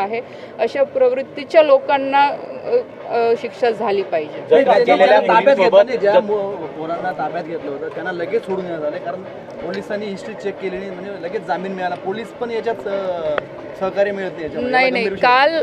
आहे अशा प्रवृत्तीच्या लोकांना शिक्षा झाली पाहिजे पोरांना ताब्यात घेतलं होतं त्यांना लगेच सोडून देण्यात आले कारण पोलिसांनी हिस्ट्री चेक केली नाही म्हणजे लगेच जामीन मिळाला पोलीस पण याच्यात सहकार्य मिळत नाही. नाही विषय. काल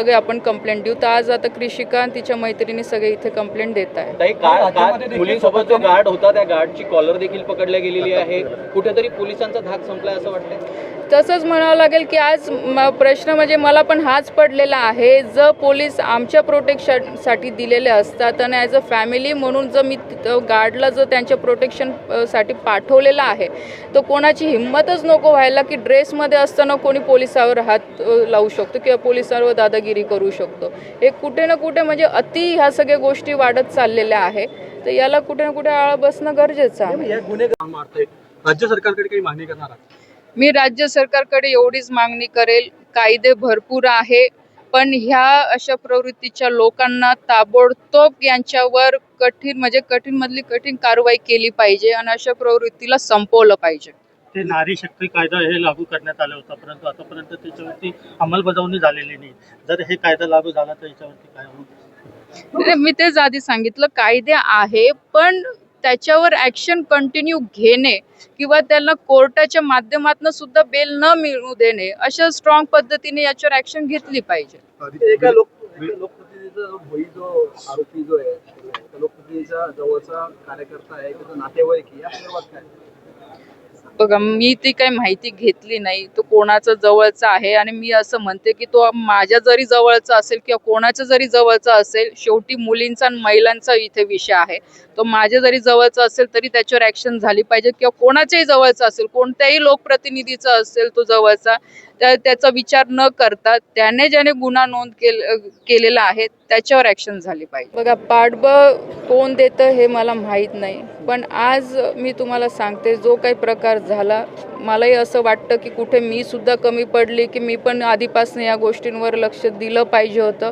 सगळे आपण कंप्लेंट देऊ. तर आज आता कृषिका तिच्या मैत्रिणी सगळे इथे कंप्लेंट देत आहे मुलींसोबत जो गार्ड होता त्या गार्डची कॉलर देखील पकडल्या गेलेली आहे. कुठेतरी पोलिसांचा धाक संपलाय असं वाटतंय? तसंच म्हणावं लागेल की आज प्रश्न म्हणजे मला पण हाच पडलेला आहे. जर पोलीस आमच्या प्रोटेक्शनसाठी दिलेले असतात आणि ॲज अ फॅमिली म्हणून जर मी गार्डला जर त्यांच्या प्रोटेक्शन अ, साठी पाठवलेलं आहे तर कोणाची हिंमतच नको व्हायला की ड्रेसमध्ये असताना कोणी पोलिसावर हात लावू शकतो किंवा पोलिसांवर दादागिरी करू शकतो. हे कुठे ना कुठे म्हणजे अति ह्या सगळ्या गोष्टी वाढत चाललेल्या आहे. तर याला कुठे ना कुठे आळा बसणं गरजेचं आहे. राज्य सरकारकडे काही मागणी करणार मी राज्य सरकारकडे एवढीच मागणी करेल. कायदे भरपूर आहे. पण ह्या अशा प्रवृत्तीच्या लोकांना ताबडतोब यांच्यावर कठीण म्हणजे कठीण मधली कठीण कारवाई केली पाहिजे आणि अशा प्रवृत्तीला संपवलं पाहिजे. ते नारी शक्ती कायदा हे लागू करण्यात आलं होतं परंतु आतापर्यंत त्याच्यावरती अंमलबजावणी झालेली नाही. जर हे कायदा लागू झाला तर याच्यावरती काय होईल मी तेच आधी सांगितलं कायदे आहे पण त्याच्यावर ऍक्शन कंटिन्यू घेणे किंवा त्यांना कोर्टाच्या माध्यमातून सुद्धा बेल न मिळू देणे अशा स्ट्रॉंग पद्धतीने याच्यावर ऍक्शन घेतली पाहिजे. एका लोक लोकप्रतिनिधीचा जो भोई जो आरोपी जो आहे त्या लोकप्रतिनिधीचा जवळचा कार्यकर्ता आहे त्याचा नातेवाईक आहे, या संदर्भात काय? बघा मी ती काही माहिती घेतली नाही. तो कोणाचा जवळचा आहे आणि मी असं म्हणते की तो माझ्या जरी जवळचा असेल किंवा कोणाच्या जरी जवळचा असेल शेवटी मुलींचा आणि महिलांचा इथे विषय आहे. तो माझ्या जरी जवळचा असेल तरी त्याच्यावर ॲक्शन झाली पाहिजे किंवा कोणाच्याही जवळचा असेल कोणत्याही लोकप्रतिनिधीचा असेल तो जवळचा त्या त्याचा विचार न करता त्याने ज्याने गुन्हा नोंद केल केलेला आहे त्याच्यावर ऍक्शन झाली पाहिजे. बघा पाठबळ कोण देतं हे मला माहीत नाही पण आज मी तुम्हाला सांगते जो काही प्रकार झाला मलाही असं वाटतं की कुठे मी सुद्धा कमी पडली की मी पण आधीपासून या गोष्टींवर लक्ष दिलं पाहिजे होतं.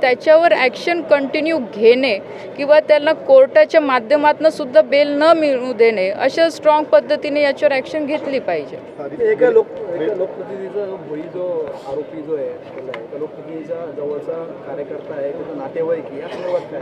त्याच्यावर ॲक्शन कंटिन्यू घेणे किंवा त्यांना कोर्टाच्या माध्यमातून सुद्धा बेल न मिळू देणे अशा स्ट्रॉंग पद्धतीने याच्यावर ॲक्शन घेतली पाहिजे. एका लोक लोकप्रतिनिधीचा जो आरोपी जो आहे लोकप्रतिनिधीचा जवळचा कार्यकर्ता आहे त्याचा नातेवाईक या संदर्भात काय?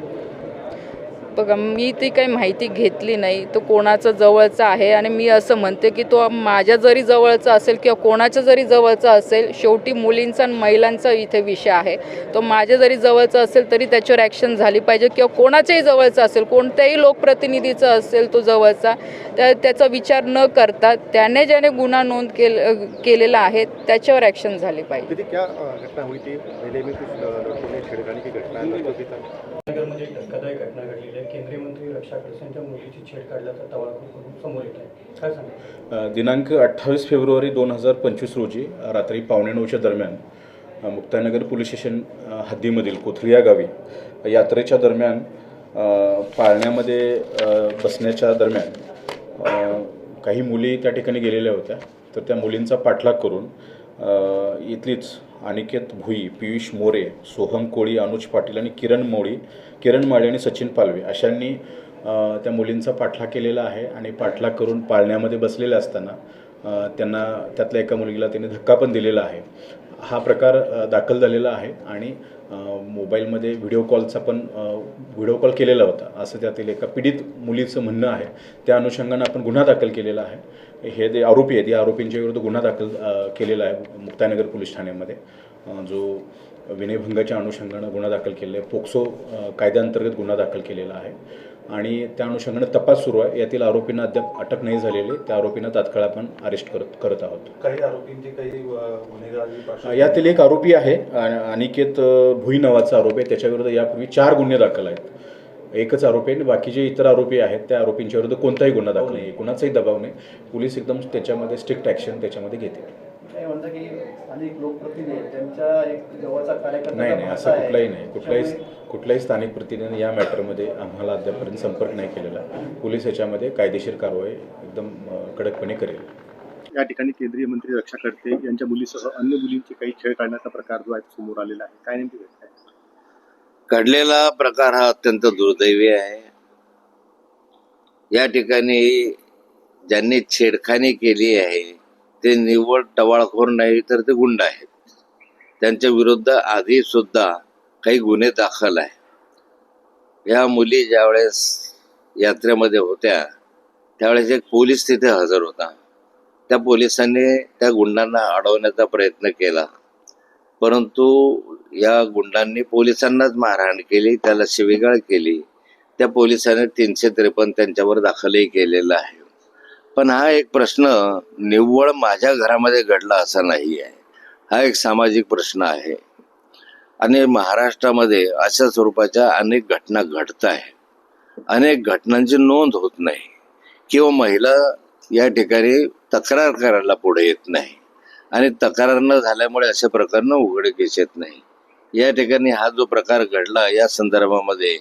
बघा मी ती काही माहिती घेतली नाही. तो कोणाचा जवळचा आहे आणि मी असं म्हणते की तो माझ्या जरी जवळचा असेल किंवा कोणाच्या जरी जवळचा असेल शेवटी मुलींचा आणि महिलांचा इथे विषय आहे. तो माझ्या जरी जवळचा असेल तरी त्याच्यावर ॲक्शन झाली पाहिजे किंवा कोणाच्याही जवळचा असेल कोणत्याही लोकप्रतिनिधीचा असेल तो जवळचा त्या त्याचा विचार न करता त्याने ज्याने गुन्हा नोंद केल केलेला आहे त्याच्यावर ॲक्शन झाली पाहिजे. दीदी नगरमध्ये धक्कादायक घटना घडलेली आहे. केंद्रीय मंत्री रक्षा खडसेंच्या मुलीची छेड काढल्याचा तवाखू करून समोर येत आहे. काय सांगा दिनांक अठ्ठावीस फेब्रुवारी दोन हजार पंचवीस रोजी रात्री पावणे नऊच्या दरम्यान मुक्तानगर पोलीस स्टेशन हद्दीमधील कोथरी गावी यात्रेच्या दरम्यान पाळण्यामध्ये बसण्याच्या दरम्यान काही मुली त्या ठिकाणी गेलेल्या होत्या. तर त्या मुलींचा पाठलाग करून इथलीच अनिकेत भुई पियुष मोरे सोहम कोळी अनुज पाटील आणि किरण मोळी किरण माळे आणि सचिन पालवे अशांनी त्या मुलींचा पाठलाग केलेला आहे आणि पाठलाग करून पाळण्यामध्ये बसलेले असताना त्यांना त्यातल्या एका मुलगीला त्यांनी धक्का पण दिलेला आहे. हा प्रकार दाखल झालेला आहे आणि मोबाईलमध्ये व्हिडिओ कॉलचा पण व्हिडिओ कॉल केलेला होता. असं त्यातील एका पीडित मुलीचं म्हणणं आहे. त्या अनुषंगानं आपण गुन्हा दाखल केलेला आहे. हे जे आरोपी आहेत या आरोपींच्या विरुद्ध गुन्हा दाखल केलेला आहे मुक्तानगर पोलीस ठाण्यामध्ये. जो विनयभंगाच्या अनुषंगानं गुन्हा दाखल केलेला आहे पोक्सो कायद्याअंतर्गत गुन्हा दाखल केलेला आहे. आणि त्या अनुषंगानं तपास सुरू आहे. यातील आरोपींना अद्याप अटक नाही झालेली. त्या आरोपींना तात्काळ आपण अरेस्ट करत करत आहोत. काही आरोपींची काही यातील एक आरोपी आहे अनिकेत भुई नावाचा आरोपी आहे. त्याच्याविरुद्ध यापूर्वी चार गुन्हे दाखल आहेत. एकच आरोपी आणि बाकी जे इतर आरोपी आहेत त्या आरोपींच्या विरुद्ध कोणताही गुन्हा दाखल नाही. कुणाचाही दबाव नाही. पोलीस एकदम त्याच्यामध्ये स्ट्रिक्ट ॲक्शन त्याच्यामध्ये घेतील. ते म्हणतात की स्थानिक लोकप्रतिनिधी आहेत त्यांच्या एक जवळचा कार्यकर्ता नाही नाही असं कुठलाही नाही. कुठलाही कुठल्याही स्थानिक प्रतिनिधीने या मॅटरमध्ये आम्हाला अद्यापर्यंत संपर्क नाही केलेला. पोलीस याच्यामध्ये कायदेशीर कारवाई एकदम कडकपणे करेल. या ठिकाणी केंद्रीय मंत्री रक्षा खडसे यांच्या मुलीसह अन्य मुलींचे काही छेड काढण्याचा प्रकार जो आहे समोर आलेला आहे. काय नेमकी घडलेला प्रकार हा अत्यंत दुर्दैवी आहे. या ठिकाणी ज्यांनी छेडखानी केली आहे ते निव्वळ टवाळखोर नाही तर ते गुंड आहेत. त्यांच्या विरुद्ध आधी सुद्धा काही गुन्हे दाखल आहे या मुली ज्यावेळेस यात्रेमध्ये होत्या त्यावेळेस एक पोलीस तिथे हजर होता. त्या पोलिसांनी त्या गुंडांना अडवण्याचा प्रयत्न केला. परंतु या गुंडांनी पोलिसांनाच मारहाण केली त्याला शिवीगाळ केली. त्या पोलिसांनी तीनशे त्रेपन्न त्यांच्यावर दाखलही केलेला आहे. पण हा एक प्रश्न निव्वळ माझ्या घरामध्ये घडला असा नाही आहे हा एक सामाजिक प्रश्न आहे. आणि महाराष्ट्रामध्ये अशा स्वरूपाच्या अनेक घटना घडत आहे. अनेक घटनांची नोंद होत नाही. किंवा महिला या ठिकाणी तक्रार करायला पुढे येत नाही. आणि तक्रार न झाल्यामुळे अशा प्रकारनं उघडकीस येत नाही. या ठिकाणी हा जो प्रकार घडला या संदर्भामध्ये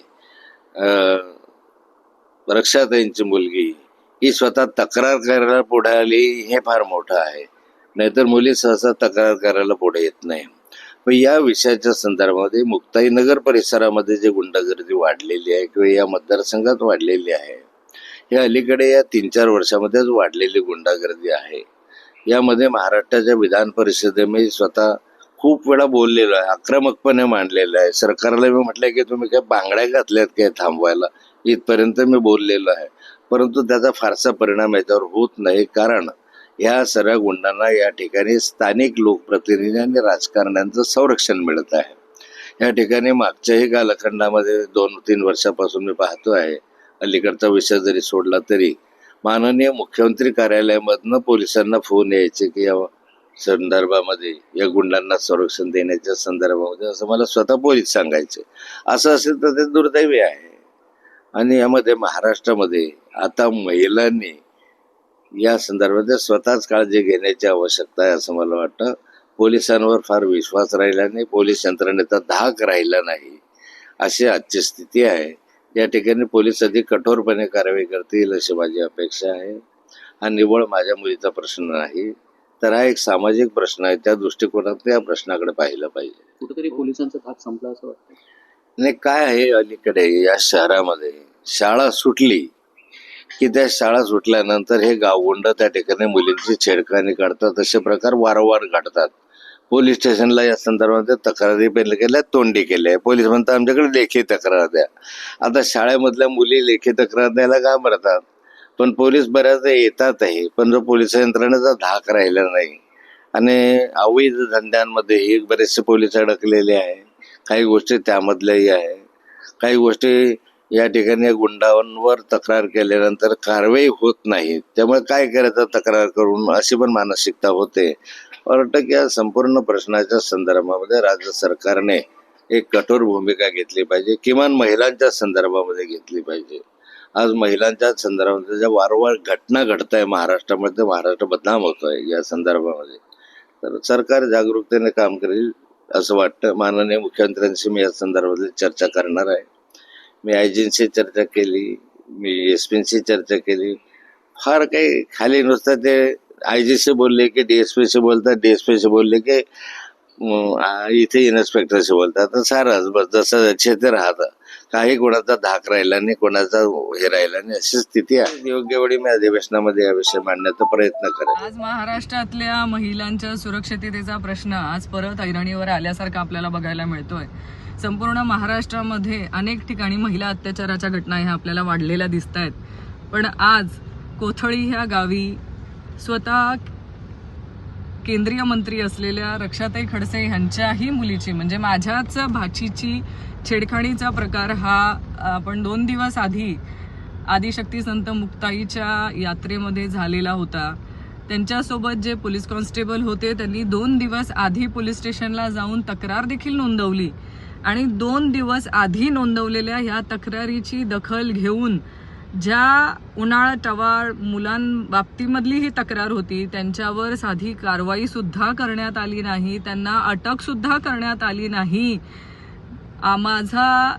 रक्षाताईंची मुलगी ही स्वतः तक्रार करायला पुढे आली हे फार मोठं आहे. नाहीतर मुली सहसा तक्रार करायला पुढे येत नाही. पण या विषयाच्या संदर्भामध्ये मुक्ताई नगर परिसरामध्ये जे गुंडागर्दी वाढलेली आहे किंवा या मतदारसंघात वाढलेली आहे हे अलीकडे या तीन चार वर्षामध्येच वाढलेली गुंडागर्दी आहे. यामध्ये महाराष्ट्राच्या विधान परिषदे मी स्वतः खूप वेळा बोललेलो आहे आक्रमकपणे मांडलेलं आहे. सरकारला मी म्हटलंय की तुम्ही काय बांगड्या घातल्यात काय थांबवायला? इथपर्यंत मी बोललेलो आहे. परंतु त्याचा फारसा परिणाम याच्यावर होत नाही. कारण या सर्व गुंडांना या ठिकाणी स्थानिक लोकप्रतिनिधी आणि राजकारण्यांचं संरक्षण मिळत आहे. या ठिकाणी मागच्याही कालखंडामध्ये दोन तीन वर्षापासून मी पाहतो आहे. अलीकडचा विषय जरी सोडला तरी माननीय मुख्यमंत्री कार्यालयामधनं पोलिसांना फोन यायचे की या संदर्भामध्ये या गुंडांना संरक्षण देण्याच्या संदर्भामध्ये असं मला स्वतः पोलीस सांगायचे. असं असेल तर ते दुर्दैवी आहे. आणि यामध्ये महाराष्ट्रामध्ये आता महिलांनी या संदर्भात स्वतःच काळजी घेण्याची आवश्यकता आहे असं मला वाटतं. पोलिसांवर फार विश्वास राहिला नाही पोलीस यंत्रणेचा धाक राहिला नाही अशी आजची स्थिती आहे. या ठिकाणी पोलीस अधिक कठोरपणे कारवाई करतील अशी माझी अपेक्षा आहे. हा निव्वळ माझ्या मुलीचा प्रश्न नाही तर हा एक सामाजिक प्रश्न आहे. त्या दृष्टिकोनात या प्रश्नाकडे पाहिलं पाहिजे. कुठेतरी पोलिसांचा धाक संपला असं वाटतं. नाही काय आहे अलीकडे या शहरामध्ये? शाळा सुटली. की त्या शाळा सुटल्यानंतर हे गावगुंड त्या ठिकाणी मुलींची छेडखानी काढतात. असे प्रकार वारंवार घडतात. पोलीस स्टेशनला या संदर्भात तक्रारी पहिले केल्या तोंडी केल्या. पोलीस म्हणतात आमच्याकडे लेखी तक्रार द्या. आता शाळेमधल्या मुली लेखी तक्रार द्यायला घाबरतात पण पोलीस बऱ्याचदा येतातही पण जो पोलीस यंत्रणेचा धाक राहिला नाही. आणि अवैध धंद्यांमध्ये हे बरेचसे पोलीस अडकलेले आहे काही गोष्टी त्यामधल्याही आहे. काही गोष्टी या ठिकाणी गुंडांवर तक्रार केल्यानंतर कारवाई होत नाही. त्यामुळे काय करायचं तक्रार करून अशी पण मानसिकता होते. वाटतं की या संपूर्ण प्रश्नाच्या संदर्भामध्ये राज्य सरकारने एक कठोर भूमिका घेतली पाहिजे. किमान महिलांच्या संदर्भामध्ये घेतली पाहिजे. आज महिलांच्या संदर्भामध्ये ज्या वारंवार घटना घडत आहे महाराष्ट्रामध्ये महाराष्ट्र बदनाम होत आहे या संदर्भामध्ये. तर सरकार जागरूकतेने काम करेल. असं वाटतं. माननीय मुख्यमंत्र्यांशी मी या संदर्भातली चर्चा करणार आहे. मी आयजींशी चर्चा केली मी एस पीशी चर्चा केली. फार काही खाली नुसतं ते आयजीशी बोलले की डी एस पीशी बोलतात डी एस पीशी बोलले की इथे इन्स्पेक्टरशी बोलतात तर सारच बस जसं जसे ते राहतं काही कोणाचा धाक राहिला नाही कोणाचा हे राहिला नाही अशी स्थिती आहे. योग्य वेळी मी अधिवेशनामध्ये याविषयी मांडण्याचा प्रयत्न करेन. आज महाराष्ट्रातल्या महिलांच्या सुरक्षिततेचा प्रश्न आज परत ऐरणीवर आल्यासारखा आपल्याला बघायला मिळतोय. संपूर्ण महाराष्ट्रामध्ये अनेक ठिकाणी महिला अत्याचाराच्या घटना ह्या आपल्याला वाढलेल्या दिसत आहेत पण आज कोथळी ह्या गावी स्वतः केंद्रीय मंत्री असलेल्या रक्षाताई खडसे ह्यांच्याही मुलीची म्हणजे माझ्याच भाचीची छेडखाणीचा प्रकार हा आपण दोन दिवस आधी आदिशक्ती संत मुक्ताईच्या यात्रेमध्ये झालेला होता. त्यांच्यासोबत जे पोलीस कॉन्स्टेबल होते त्यांनी दोन दिवस आधी पोलीस स्टेशनला जाऊन तक्रार देखील नोंदवली. आणि दोन दिवस आधी नोंदवलेल्या ह्या तक्रारीची दखल घेऊन ज्या उन्हाळा टवाळ मुलांबाबतीमधली ही तक्रार होती त्यांच्यावर साधी कारवाई सुद्धा करण्यात आली नाही त्यांना अटक सुद्धा करण्यात आली नाही. माझा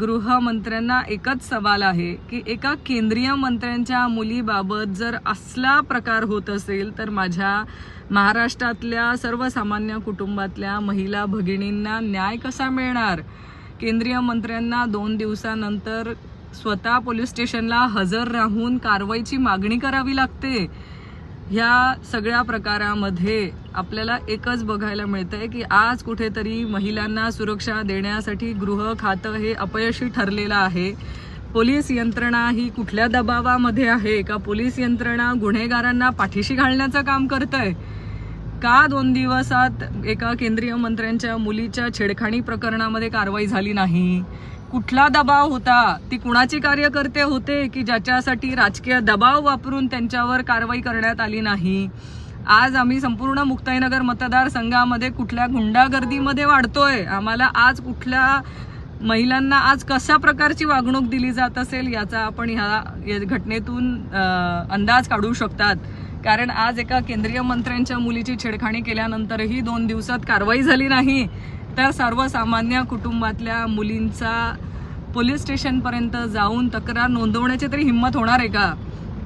गृहमंत्र्यांना एकच सवाल आहे की एका केंद्रीय मंत्र्यांच्या मुलीबाबत जर असला प्रकार होत असेल तर माझ्या महाराष्ट्रातल्या सर्वसामान्य कुटुंबातल्या महिला भगिनींना न्याय कसा मिळणार? केंद्रीय मंत्र्यांना दोन दिवसानंतर स्वतः पोलीस स्टेशनला हजर राहून कारवाईची मागणी करावी लागते. ह्या सगळ्या प्रकारामध्ये आपल्याला एकच बघायला मिळतंय की आज कुठेतरी महिलांना सुरक्षा देण्यासाठी गृह खातं हे अपयशी ठरलेलं आहे. पोलीस यंत्रणा ही कुठल्या दबावामध्ये आहे? का पोलीस यंत्रणा गुन्हेगारांना पाठीशी घालण्याचं काम करतंय. का दोन दिवसात एका केंद्रीय मंत्र्यांच्या मुलीच्या छेडखाणी प्रकरणामध्ये कारवाई झाली नाही? कुठला दबाव होता? ती कुणाची कार्यकर्ते होते की ज्याच्यासाठी राजकीय दबाव वापरून त्यांच्यावर कारवाई करण्यात आली नाही? आज आम्ही संपूर्ण मुक्ताईनगर मतदारसंघामध्ये कुठल्या गुंडागर्दीमध्ये वाढतोय? आम्हाला आज कुठल्या महिलांना आज कशा प्रकारची वागणूक दिली जात असेल याचा आपण ह्या घटनेतून अंदाज काढू शकतात. कारण आज एका केंद्रीय मंत्र्यांच्या मुलीची छेडखाणी केल्यानंतरही दोन दिवसात कारवाई झाली नाही. तर सर्वसामान्य कुटुंबातल्या मुलींचा पोलीस स्टेशनपर्यंत जाऊन तक्रार नोंदवण्याची तरी हिंमत होणार आहे का?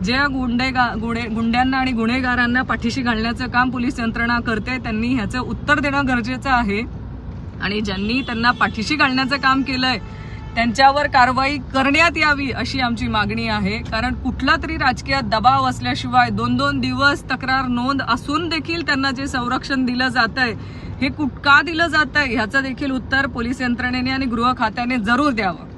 ज्या गुंडेगा गुणे गुंड्यांना आणि गुन्हेगारांना पाठीशी घालण्याचं काम पोलीस यंत्रणा करते त्यांनी ह्याचं उत्तर देणं गरजेचं आहे. आणि ज्यांनी त्यांना पाठीशी घालण्याचं काम केलं आहे त्यांच्यावर कारवाई करण्यात यावी अशी आमची मागणी आहे. कारण कुठला तरी राजकीय दबाव असल्याशिवाय दोन दोन दिवस तक्रार नोंद असून देखील त्यांना जे संरक्षण दिलं जात आहे हे कुठ का दिलं जात आहे ह्याचं देखील उत्तर पोलीस यंत्रणेने आणि गृह खात्याने जरूर द्यावं.